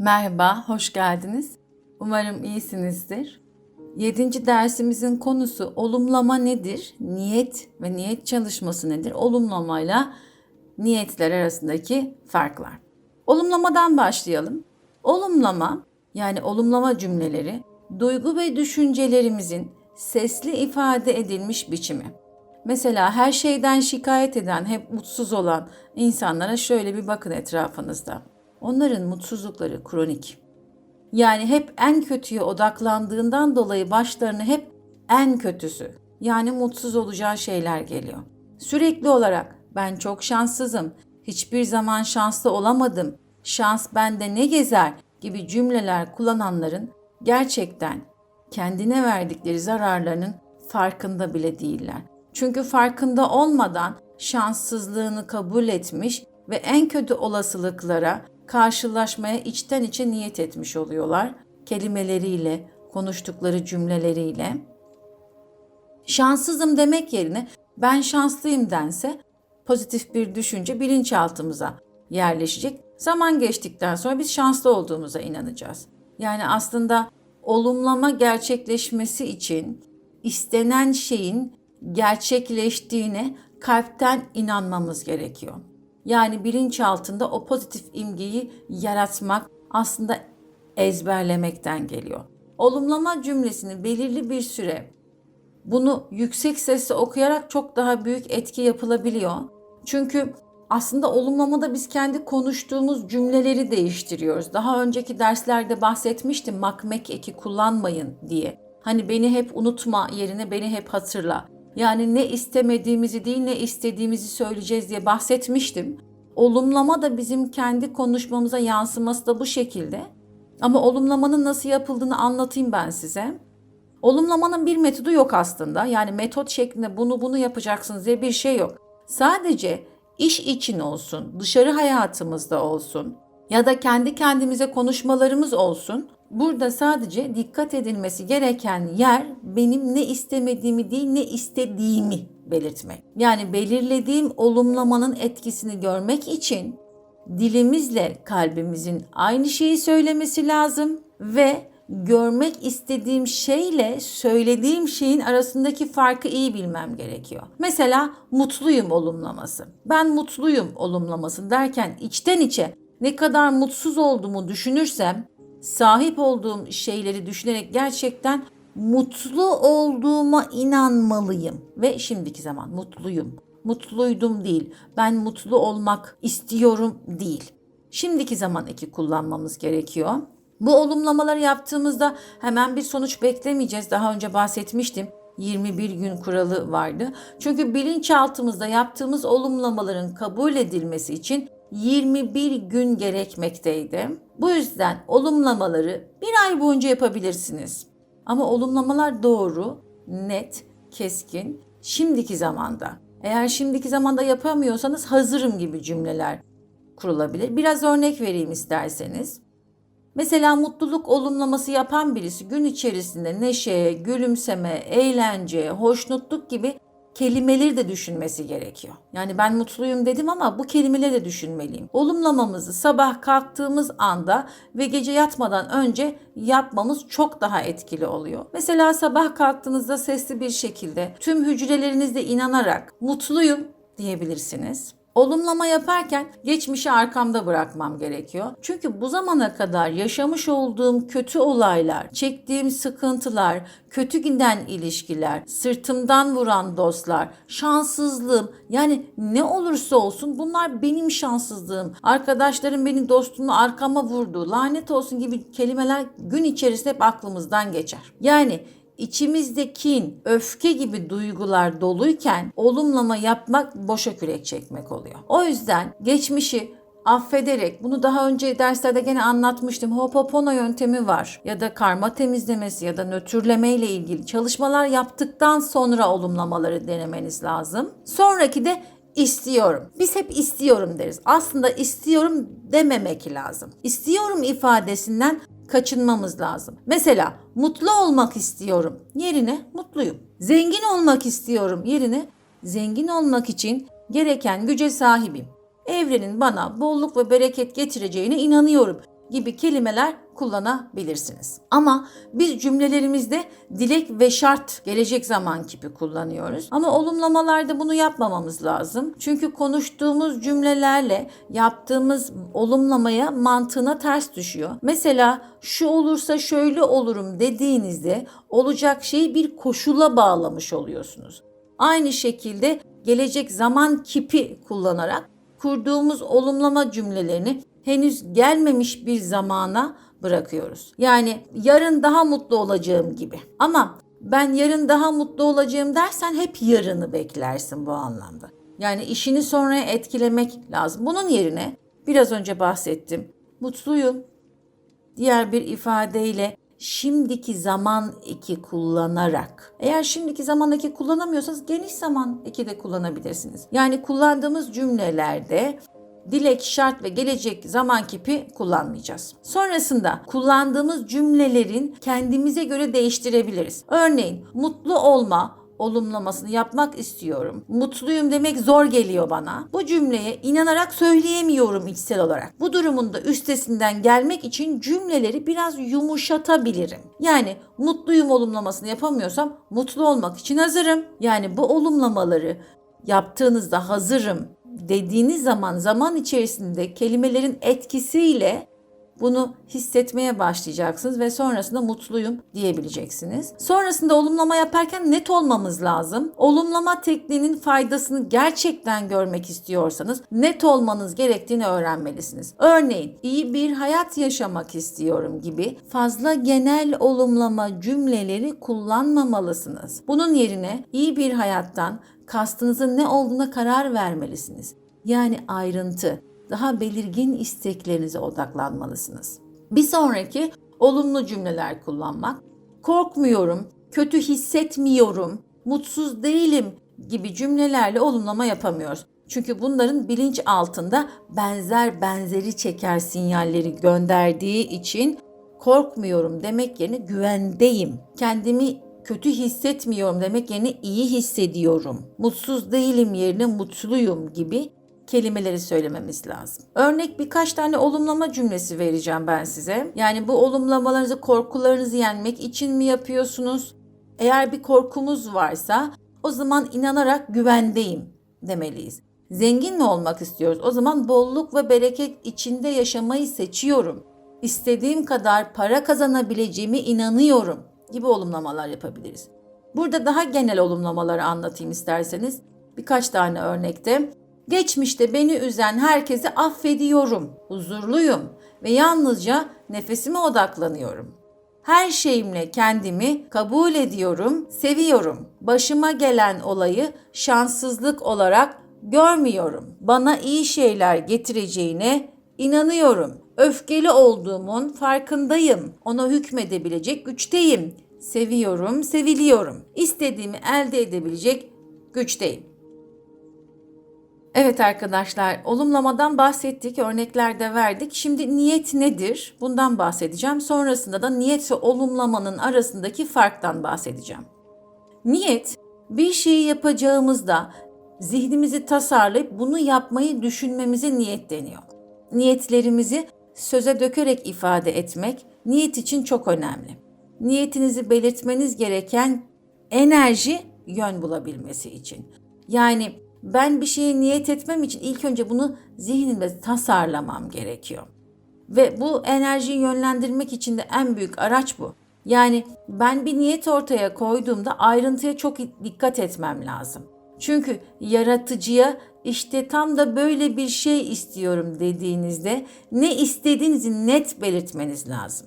Merhaba, hoş geldiniz. Umarım iyisinizdir. Yedinci dersimizin konusu olumlama nedir? Niyet ve niyet çalışması nedir? Olumlamayla niyetler arasındaki farklar. Olumlamadan başlayalım. Olumlama yani olumlama cümleleri duygu ve düşüncelerimizin sesli ifade edilmiş biçimi. Mesela her şeyden şikayet eden, hep mutsuz olan insanlara şöyle bir bakın etrafınızda. Onların mutsuzlukları kronik. Yani hep en kötüye odaklandığından dolayı başlarına hep en kötüsü yani mutsuz olacağı şeyler geliyor. Sürekli olarak ben çok şanssızım, hiçbir zaman şanslı olamadım, şans bende ne gezer gibi cümleler kullananların gerçekten kendine verdikleri zararlarının farkında bile değiller. Çünkü farkında olmadan şanssızlığını kabul etmiş ve en kötü olasılıklara karşılaşmaya içten içe niyet etmiş oluyorlar. Kelimeleriyle, konuştukları cümleleriyle. Şanssızım demek yerine ben şanslıyım dense pozitif bir düşünce bilinçaltımıza yerleşecek. Zaman geçtikten sonra biz şanslı olduğumuza inanacağız. Yani aslında olumlama gerçekleşmesi için istenen şeyin gerçekleştiğine kalpten inanmamız gerekiyor. Yani bilinçaltında o pozitif imgeyi yaratmak aslında ezberlemekten geliyor. Olumlama cümlesini belirli bir süre bunu yüksek sesle okuyarak çok daha büyük etki yapılabiliyor. Çünkü aslında olumlamada biz kendi konuştuğumuz cümleleri değiştiriyoruz. Daha önceki derslerde bahsetmiştim makmek eki kullanmayın diye. Hani beni hep unutma yerine beni hep hatırla. Yani ne istemediğimizi değil ne istediğimizi söyleyeceğiz diye bahsetmiştim. Olumlama da bizim kendi konuşmamıza yansıması da bu şekilde. Ama olumlamanın nasıl yapıldığını anlatayım ben size. Olumlamanın bir metodu yok aslında. Yani metot şeklinde bunu bunu yapacaksınız diye bir şey yok. Sadece iş için olsun, dışarı hayatımızda olsun ya da kendi kendimize konuşmalarımız olsun. Burada sadece dikkat edilmesi gereken yer benim ne istemediğimi değil ne istediğimi belirtmek. Yani belirlediğim olumlamanın etkisini görmek için dilimizle kalbimizin aynı şeyi söylemesi lazım ve görmek istediğim şeyle söylediğim şeyin arasındaki farkı iyi bilmem gerekiyor. Mesela mutluyum olumlaması. Ben mutluyum olumlaması derken içten içe ne kadar mutsuz olduğumu düşünürsem sahip olduğum şeyleri düşünerek gerçekten mutlu olduğuma inanmalıyım ve şimdiki zaman mutluyum. Mutluydum değil. Ben mutlu olmak istiyorum değil. Şimdiki zaman eki kullanmamız gerekiyor. Bu olumlamaları yaptığımızda hemen bir sonuç beklemeyeceğiz. Daha önce bahsetmiştim. 21 gün kuralı vardı. Çünkü bilinçaltımızda yaptığımız olumlamaların kabul edilmesi için 21 gün gerekmekteydi. Bu yüzden olumlamaları bir ay boyunca yapabilirsiniz. Ama olumlamalar doğru, net, keskin, şimdiki zamanda. Eğer şimdiki zamanda yapamıyorsanız hazırım gibi cümleler kurulabilir. Biraz örnek vereyim isterseniz. Mesela mutluluk olumlaması yapan birisi gün içerisinde neşe, gülümseme, eğlence, hoşnutluk gibi kelimeleri de düşünmesi gerekiyor. Yani ben mutluyum dedim ama bu kelimeleri de düşünmeliyim. Olumlamamızı sabah kalktığımız anda ve gece yatmadan önce yapmamız çok daha etkili oluyor. Mesela sabah kalktığınızda sesli bir şekilde tüm hücrelerinizde inanarak mutluyum diyebilirsiniz. Olumlama yaparken geçmişi arkamda bırakmam gerekiyor. Çünkü bu zamana kadar yaşamış olduğum kötü olaylar, çektiğim sıkıntılar, kötü giden ilişkiler, sırtımdan vuran dostlar, şanssızlığım yani ne olursa olsun bunlar benim şanssızlığım. Arkadaşlarım beni dostumla arkama vurdu, lanet olsun gibi kelimeler gün içerisinde hep aklımızdan geçer. Yani İçimizde kin, öfke gibi duygular doluyken olumlama yapmak boşa kürek çekmek oluyor. O yüzden geçmişi affederek bunu daha önce derslerde gene anlatmıştım. Hopopono yöntemi var ya da karma temizlemesi ya da nötrleme ile ilgili çalışmalar yaptıktan sonra olumlamaları denemeniz lazım. Sonraki de istiyorum. Biz hep istiyorum deriz. Aslında istiyorum dememek lazım. İstiyorum ifadesinden kaçınmamız lazım. Mesela mutlu olmak istiyorum yerine mutluyum. Zengin olmak istiyorum yerine zengin olmak için gereken güce sahibim. Evrenin bana bolluk ve bereket getireceğine inanıyorum. gibi kelimeler kullanabilirsiniz. Ama biz cümlelerimizde dilek ve şart gelecek zaman kipi kullanıyoruz. Ama olumlamalarda bunu yapmamamız lazım. Çünkü konuştuğumuz cümlelerle yaptığımız olumlamaya mantığına ters düşüyor. Mesela şu olursa şöyle olurum dediğinizde olacak şeyi bir koşula bağlamış oluyorsunuz. Aynı şekilde gelecek zaman kipi kullanarak kurduğumuz olumlama cümlelerini henüz gelmemiş bir zamana bırakıyoruz. Yani yarın daha mutlu olacağım gibi. Ama ben yarın daha mutlu olacağım dersen hep yarını beklersin bu anlamda. Yani işini sonraya etkilemek lazım. Bunun yerine biraz önce bahsettim. Mutluyum. Diğer bir ifadeyle şimdiki zaman eki kullanarak. Eğer şimdiki zaman eki kullanamıyorsanız geniş zaman eki de kullanabilirsiniz. Yani kullandığımız cümlelerde dilek, şart ve gelecek zaman kipi kullanmayacağız. Sonrasında kullandığımız cümlelerin kendimize göre değiştirebiliriz. Örneğin mutlu olma, olumlamasını yapmak istiyorum. Mutluyum demek zor geliyor bana. Bu cümleye inanarak söyleyemiyorum içsel olarak. Bu durumun da üstesinden gelmek için cümleleri biraz yumuşatabilirim. Yani mutluyum olumlamasını yapamıyorsam mutlu olmak için hazırım. Yani bu olumlamaları yaptığınızda hazırım dediğiniz zaman zaman içerisinde kelimelerin etkisiyle bunu hissetmeye başlayacaksınız ve sonrasında mutluyum diyebileceksiniz. Sonrasında olumlama yaparken net olmamız lazım. Olumlama tekniğinin faydasını gerçekten görmek istiyorsanız net olmanız gerektiğini öğrenmelisiniz. Örneğin iyi bir hayat yaşamak istiyorum gibi fazla genel olumlama cümleleri kullanmamalısınız. Bunun yerine iyi bir hayattan kastınızın ne olduğuna karar vermelisiniz. Yani ayrıntı, daha belirgin isteklerinize odaklanmalısınız. Bir sonraki olumlu cümleler kullanmak. Korkmuyorum, kötü hissetmiyorum, mutsuz değilim gibi cümlelerle olumlama yapamıyoruz. Çünkü bunların bilinç altında benzer benzeri çeker sinyalleri gönderdiği için korkmuyorum demek yerine güvendeyim. Kendimi kötü hissetmiyorum demek yerine iyi hissediyorum. Mutsuz değilim yerine mutluyum gibi kelimeleri söylememiz lazım. Örnek birkaç tane olumlama cümlesi vereceğim ben size. Yani bu olumlamalarınızı korkularınızı yenmek için mi yapıyorsunuz? Eğer bir korkumuz varsa o zaman inanarak güvendeyim demeliyiz. Zengin mi olmak istiyoruz? O zaman bolluk ve bereket içinde yaşamayı seçiyorum. İstediğim kadar para kazanabileceğime inanıyorum gibi olumlamalar yapabiliriz. Burada daha genel olumlamaları anlatayım isterseniz. Birkaç tane örnekte Geçmişte beni üzen herkesi affediyorum, huzurluyum ve yalnızca nefesime odaklanıyorum. Her şeyimle kendimi kabul ediyorum, seviyorum. Başıma gelen olayı şanssızlık olarak görmüyorum. Bana iyi şeyler getireceğine inanıyorum. Öfkeli olduğumun farkındayım. Ona hükmedebilecek güçteyim. Seviyorum, seviliyorum. İstediğimi elde edebilecek güçteyim. Evet arkadaşlar, olumlamadan bahsettik, örnekler de verdik. Şimdi niyet nedir? Bundan bahsedeceğim. Sonrasında da niyet ve olumlamanın arasındaki farktan bahsedeceğim. Niyet, bir şeyi yapacağımızda zihnimizi tasarlayıp bunu yapmayı düşünmemize niyet deniyor. Niyetlerimizi söze dökerek ifade etmek niyet için çok önemli. Niyetinizi belirtmeniz gereken enerji yön bulabilmesi için. Yani ben bir şeye niyet etmem için ilk önce bunu zihnimde tasarlamam gerekiyor. Ve bu enerjiyi yönlendirmek için de en büyük araç bu. Yani ben bir niyet ortaya koyduğumda ayrıntıya çok dikkat etmem lazım. Çünkü yaratıcıya işte tam da böyle bir şey istiyorum dediğinizde ne istediğinizi net belirtmeniz lazım.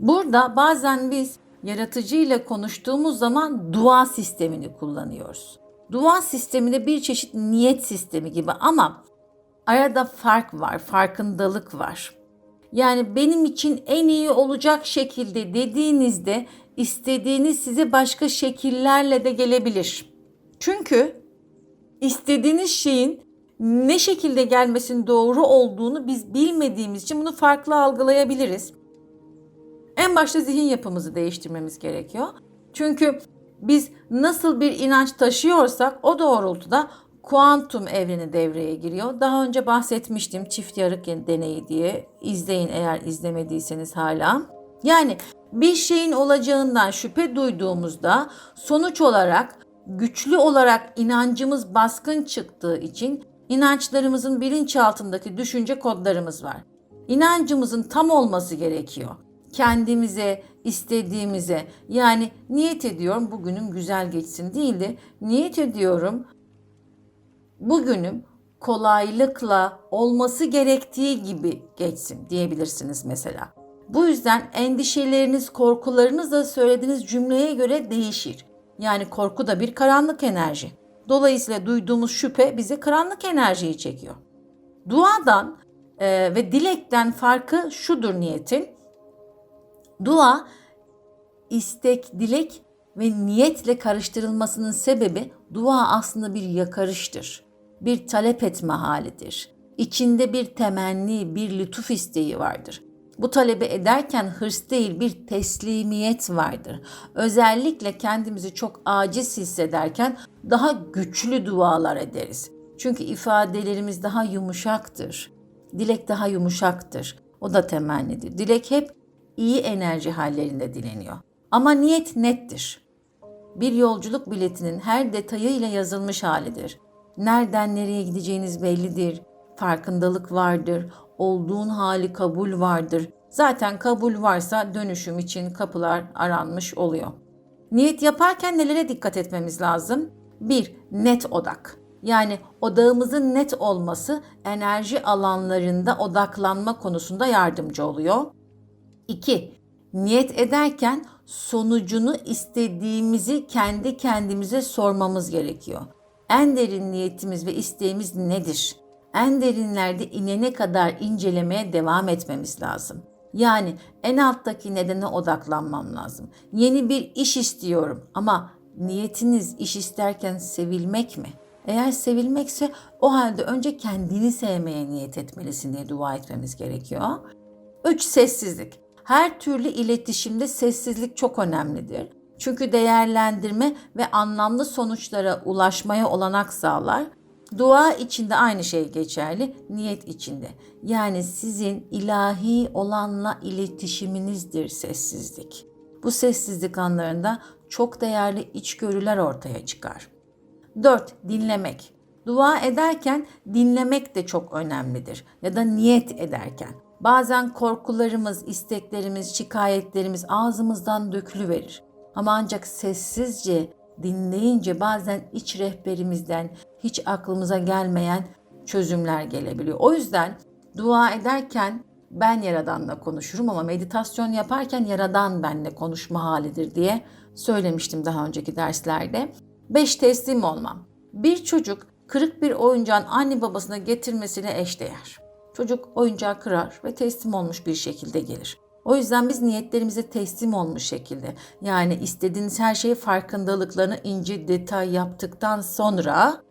Burada bazen biz yaratıcı ile konuştuğumuz zaman dua sistemini kullanıyoruz. Dua sisteminde bir çeşit niyet sistemi gibi ama arada fark var, farkındalık var. Yani benim için en iyi olacak şekilde dediğinizde istediğiniz size başka şekillerle de gelebilir. Çünkü istediğiniz şeyin ne şekilde gelmesinin doğru olduğunu biz bilmediğimiz için bunu farklı algılayabiliriz. En başta zihin yapımızı değiştirmemiz gerekiyor. Çünkü biz nasıl bir inanç taşıyorsak o doğrultuda kuantum evreni devreye giriyor. Daha önce bahsetmiştim çift yarık deneyi diye. İzleyin eğer izlemediyseniz hala. Yani bir şeyin olacağından şüphe duyduğumuzda sonuç olarak güçlü olarak inancımız baskın çıktığı için inançlarımızın bilinçaltındaki düşünce kodlarımız var. İnancımızın tam olması gerekiyor. Kendimize, istediğimize yani niyet ediyorum bugünüm güzel geçsin değil de niyet ediyorum bugünüm kolaylıkla olması gerektiği gibi geçsin diyebilirsiniz mesela. Bu yüzden endişeleriniz, korkularınız da söylediğiniz cümleye göre değişir. Yani korku da bir karanlık enerji. Dolayısıyla duyduğumuz şüphe bize karanlık enerjiyi çekiyor. Duadan e, ve dilekten farkı şudur niyetin. Dua istek, dilek ve niyetle karıştırılmasının sebebi dua aslında bir yakarıştır. Bir talep etme halidir. İçinde bir temenni, bir lütuf isteği vardır. Bu talebi ederken hırs değil bir teslimiyet vardır. Özellikle kendimizi çok aciz hissederken daha güçlü dualar ederiz. Çünkü ifadelerimiz daha yumuşaktır. Dilek daha yumuşaktır. O da temennidir. Dilek hep iyi enerji hallerinde dileniyor. Ama niyet nettir. Bir yolculuk biletinin her detayıyla yazılmış halidir. Nereden nereye gideceğiniz bellidir. Farkındalık vardır. Olduğun hali kabul vardır. Zaten kabul varsa dönüşüm için kapılar aranmış oluyor. Niyet yaparken nelere dikkat etmemiz lazım? 1. Net odak. Yani odağımızın net olması enerji alanlarında odaklanma konusunda yardımcı oluyor. 2. Niyet ederken sonucunu istediğimizi kendi kendimize sormamız gerekiyor. En derin niyetimiz ve isteğimiz nedir? En derinlerde inene kadar incelemeye devam etmemiz lazım. Yani en alttaki nedene odaklanmam lazım. Yeni bir iş istiyorum ama niyetiniz iş isterken sevilmek mi? Eğer sevilmekse o halde önce kendini sevmeye niyet etmelisin diye dua etmemiz gerekiyor. 3. Sessizlik. Her türlü iletişimde sessizlik çok önemlidir. Çünkü değerlendirme ve anlamlı sonuçlara ulaşmaya olanak sağlar. Dua içinde aynı şey geçerli, niyet içinde. Yani sizin ilahi olanla iletişiminizdir sessizlik. Bu sessizlik anlarında çok değerli içgörüler ortaya çıkar. 4. Dinlemek. Dua ederken dinlemek de çok önemlidir ya da niyet ederken. Bazen korkularımız, isteklerimiz, şikayetlerimiz ağzımızdan dökülüverir. Ama ancak sessizce dinleyince bazen iç rehberimizden hiç aklımıza gelmeyen çözümler gelebiliyor. O yüzden dua ederken ben Yaradan'la konuşurum ama meditasyon yaparken Yaradan benle konuşma halidir diye söylemiştim daha önceki derslerde. 5 teslim olmam. Bir çocuk kırık bir oyuncağın anne babasına getirmesine eşdeğer. Çocuk oyuncağı kırar ve teslim olmuş bir şekilde gelir. O yüzden biz niyetlerimize teslim olmuş şekilde yani istediğiniz her şeyi farkındalıklarını ince detay yaptıktan sonra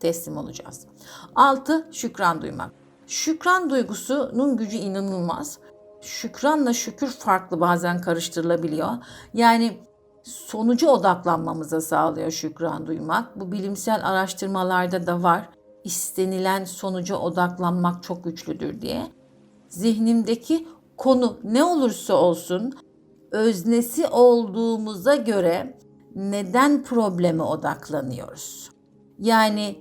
teslim olacağız. 6. Şükran duymak. Şükran duygusunun gücü inanılmaz. Şükranla şükür farklı bazen karıştırılabiliyor. Yani sonucu odaklanmamıza sağlıyor şükran duymak. Bu bilimsel araştırmalarda da var. İstenilen sonuca odaklanmak çok güçlüdür diye. Zihnimdeki konu ne olursa olsun öznesi olduğumuza göre neden probleme odaklanıyoruz? Yani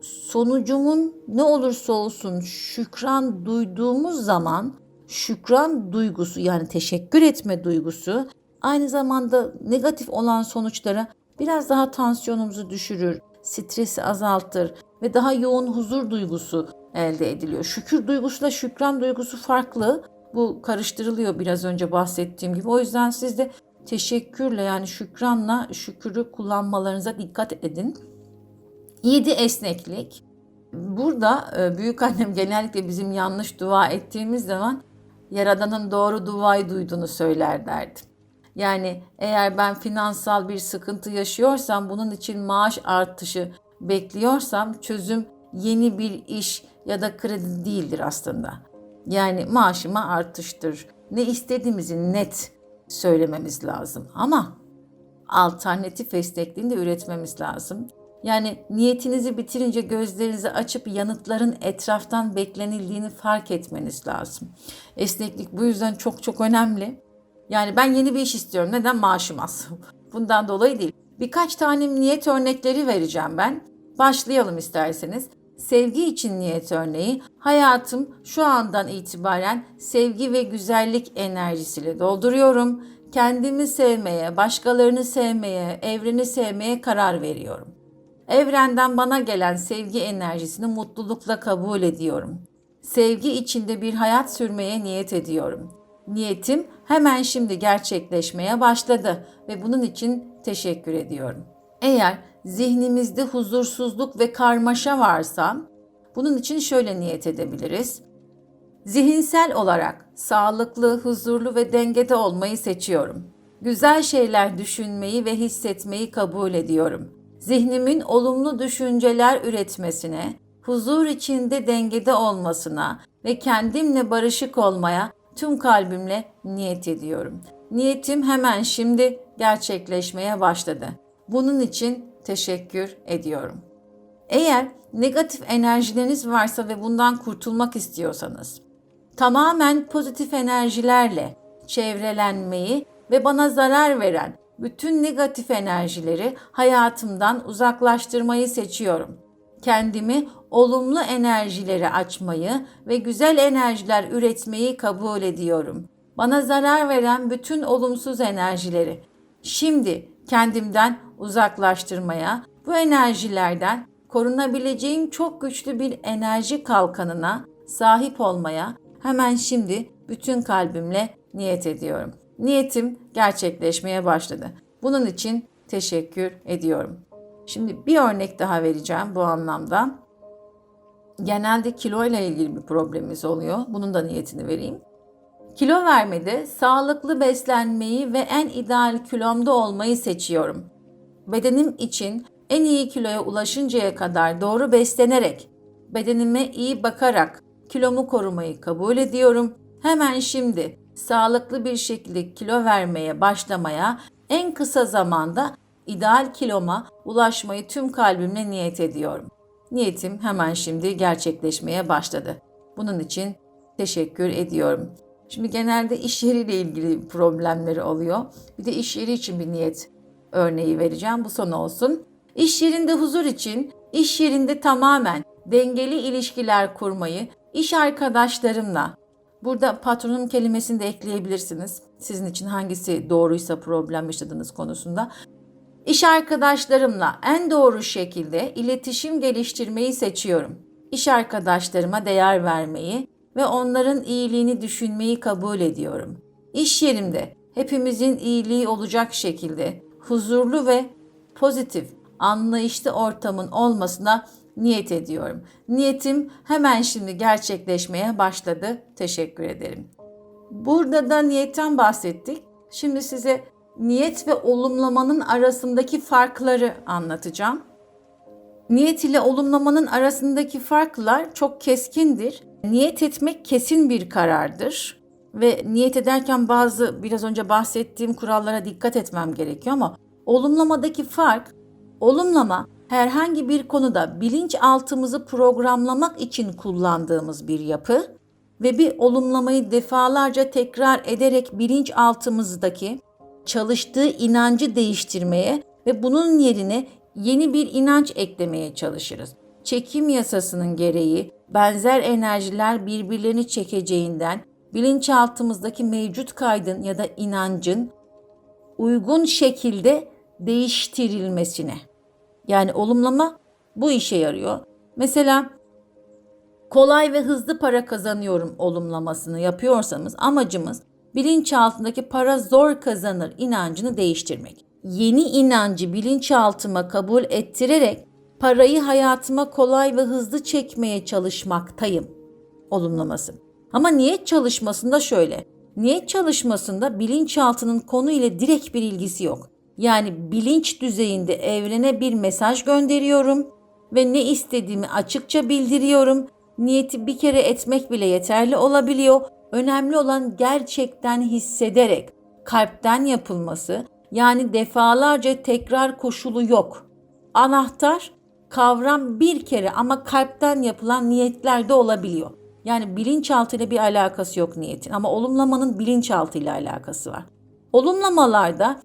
sonucumun ne olursa olsun şükran duyduğumuz zaman şükran duygusu yani teşekkür etme duygusu aynı zamanda negatif olan sonuçlara biraz daha tansiyonumuzu düşürür, stresi azaltır ve daha yoğun huzur duygusu elde ediliyor. Şükür duygusuyla şükran duygusu farklı. Bu karıştırılıyor biraz önce bahsettiğim gibi. O yüzden siz de teşekkürle yani şükranla şükürü kullanmalarınıza dikkat edin. 7 esneklik. Burada e, büyük annem genellikle bizim yanlış dua ettiğimiz zaman Yaradan'ın doğru duayı duyduğunu söyler derdi. Yani eğer ben finansal bir sıkıntı yaşıyorsam bunun için maaş artışı bekliyorsam çözüm yeni bir iş ya da kredi değildir aslında. Yani maaşıma artıştır. Ne istediğimizi net söylememiz lazım ama alternatif esnekliğini de üretmemiz lazım. Yani niyetinizi bitirince gözlerinizi açıp yanıtların etraftan beklenildiğini fark etmeniz lazım. Esneklik bu yüzden çok çok önemli. Yani ben yeni bir iş istiyorum. Neden? Maaşım az. Bundan dolayı değil. Birkaç tane niyet örnekleri vereceğim ben. Başlayalım isterseniz. Sevgi için niyet örneği. Hayatım şu andan itibaren sevgi ve güzellik enerjisiyle dolduruyorum. Kendimi sevmeye, başkalarını sevmeye, evreni sevmeye karar veriyorum. Evrenden bana gelen sevgi enerjisini mutlulukla kabul ediyorum. Sevgi içinde bir hayat sürmeye niyet ediyorum. Niyetim hemen şimdi gerçekleşmeye başladı ve bunun için teşekkür ediyorum. Eğer zihnimizde huzursuzluk ve karmaşa varsa bunun için şöyle niyet edebiliriz. Zihinsel olarak sağlıklı, huzurlu ve dengede olmayı seçiyorum. Güzel şeyler düşünmeyi ve hissetmeyi kabul ediyorum. Zihnimin olumlu düşünceler üretmesine, huzur içinde dengede olmasına ve kendimle barışık olmaya tüm kalbimle niyet ediyorum. Niyetim hemen şimdi gerçekleşmeye başladı. Bunun için teşekkür ediyorum. Eğer negatif enerjileriniz varsa ve bundan kurtulmak istiyorsanız, tamamen pozitif enerjilerle çevrelenmeyi ve bana zarar veren bütün negatif enerjileri hayatımdan uzaklaştırmayı seçiyorum. Kendimi olumlu enerjilere açmayı ve güzel enerjiler üretmeyi kabul ediyorum. Bana zarar veren bütün olumsuz enerjileri şimdi kendimden uzaklaştırmaya, bu enerjilerden korunabileceğim çok güçlü bir enerji kalkanına sahip olmaya hemen şimdi bütün kalbimle niyet ediyorum. Niyetim gerçekleşmeye başladı. Bunun için teşekkür ediyorum. Şimdi bir örnek daha vereceğim bu anlamda. Genelde kilo ile ilgili bir problemimiz oluyor. Bunun da niyetini vereyim. Kilo vermede sağlıklı beslenmeyi ve en ideal kilomda olmayı seçiyorum. Bedenim için en iyi kiloya ulaşıncaya kadar doğru beslenerek, bedenime iyi bakarak kilomu korumayı kabul ediyorum. Hemen şimdi sağlıklı bir şekilde kilo vermeye başlamaya en kısa zamanda ideal kiloma ulaşmayı tüm kalbimle niyet ediyorum. Niyetim hemen şimdi gerçekleşmeye başladı. Bunun için teşekkür ediyorum. Şimdi genelde iş yeriyle ilgili problemleri oluyor. Bir de iş yeri için bir niyet örneği vereceğim. Bu son olsun. İş yerinde huzur için, iş yerinde tamamen dengeli ilişkiler kurmayı, iş arkadaşlarımla, burada patronum kelimesini de ekleyebilirsiniz. Sizin için hangisi doğruysa problem yaşadığınız konusunda. İş arkadaşlarımla en doğru şekilde iletişim geliştirmeyi seçiyorum. İş arkadaşlarıma değer vermeyi ve onların iyiliğini düşünmeyi kabul ediyorum. İş yerimde hepimizin iyiliği olacak şekilde huzurlu ve pozitif, anlayışlı ortamın olmasına niyet ediyorum. Niyetim hemen şimdi gerçekleşmeye başladı. Teşekkür ederim. Burada da niyetten bahsettik. Şimdi size niyet ve olumlamanın arasındaki farkları anlatacağım. Niyet ile olumlamanın arasındaki farklar çok keskindir. Niyet etmek kesin bir karardır ve niyet ederken bazı biraz önce bahsettiğim kurallara dikkat etmem gerekiyor ama olumlamadaki fark olumlama herhangi bir konuda bilinçaltımızı programlamak için kullandığımız bir yapı ve bir olumlamayı defalarca tekrar ederek bilinçaltımızdaki çalıştığı inancı değiştirmeye ve bunun yerine yeni bir inanç eklemeye çalışırız. Çekim yasasının gereği benzer enerjiler birbirlerini çekeceğinden bilinçaltımızdaki mevcut kaydın ya da inancın uygun şekilde değiştirilmesine. Yani olumlama bu işe yarıyor. Mesela kolay ve hızlı para kazanıyorum olumlamasını yapıyorsanız amacımız bilinçaltındaki para zor kazanır inancını değiştirmek. Yeni inancı bilinçaltıma kabul ettirerek parayı hayatıma kolay ve hızlı çekmeye çalışmaktayım olumlaması. Ama niyet çalışmasında şöyle. Niyet çalışmasında bilinçaltının konu ile direkt bir ilgisi yok. Yani bilinç düzeyinde evrene bir mesaj gönderiyorum ve ne istediğimi açıkça bildiriyorum. Niyeti bir kere etmek bile yeterli olabiliyor. Önemli olan gerçekten hissederek kalpten yapılması yani defalarca tekrar koşulu yok. anahtar kavram bir kere ama kalpten yapılan niyetler de olabiliyor. Yani bilinçaltı ile bir alakası yok niyetin ama olumlamanın bilinçaltı ile alakası var. Olumlamalarda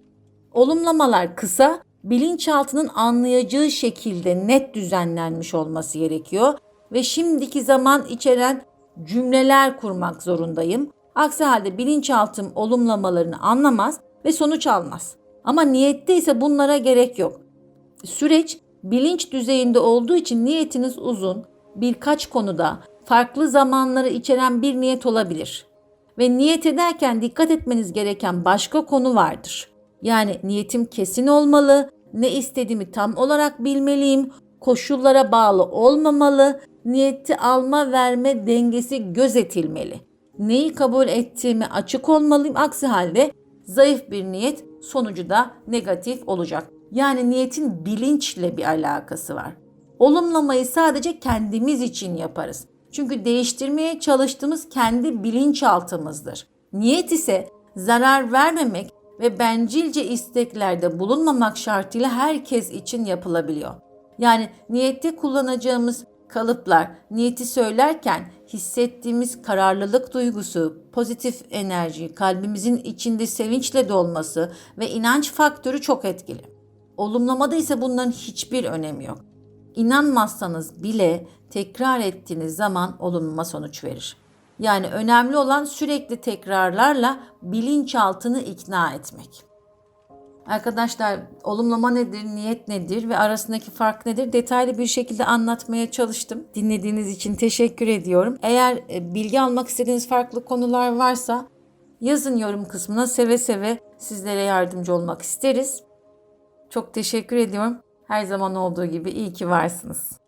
olumlamalar kısa, bilinçaltının anlayacağı şekilde net düzenlenmiş olması gerekiyor ve şimdiki zaman içeren cümleler kurmak zorundayım. Aksi halde bilinçaltım olumlamalarını anlamaz ve sonuç almaz. Ama niyette ise bunlara gerek yok. Süreç bilinç düzeyinde olduğu için niyetiniz uzun, birkaç konuda farklı zamanları içeren bir niyet olabilir. Ve niyet ederken dikkat etmeniz gereken başka konu vardır. Yani niyetim kesin olmalı, ne istediğimi tam olarak bilmeliyim, koşullara bağlı olmamalı, niyeti alma verme dengesi gözetilmeli. Neyi kabul ettiğimi açık olmalıyım. Aksi halde zayıf bir niyet sonucu da negatif olacak. Yani niyetin bilinçle bir alakası var. Olumlamayı sadece kendimiz için yaparız. Çünkü değiştirmeye çalıştığımız kendi bilinçaltımızdır. Niyet ise zarar vermemek ve bencilce isteklerde bulunmamak şartıyla herkes için yapılabiliyor. Yani niyette kullanacağımız kalıplar, niyeti söylerken hissettiğimiz kararlılık duygusu, pozitif enerji, kalbimizin içinde sevinçle dolması ve inanç faktörü çok etkili. Olumlamada ise bunların hiçbir önemi yok. İnanmazsanız bile tekrar ettiğiniz zaman olumlama sonuç verir. Yani önemli olan sürekli tekrarlarla bilinçaltını ikna etmek. Arkadaşlar olumlama nedir, niyet nedir ve arasındaki fark nedir detaylı bir şekilde anlatmaya çalıştım. Dinlediğiniz için teşekkür ediyorum. Eğer e, bilgi almak istediğiniz farklı konular varsa yazın yorum kısmına seve seve sizlere yardımcı olmak isteriz. Çok teşekkür ediyorum. Her zaman olduğu gibi iyi ki varsınız.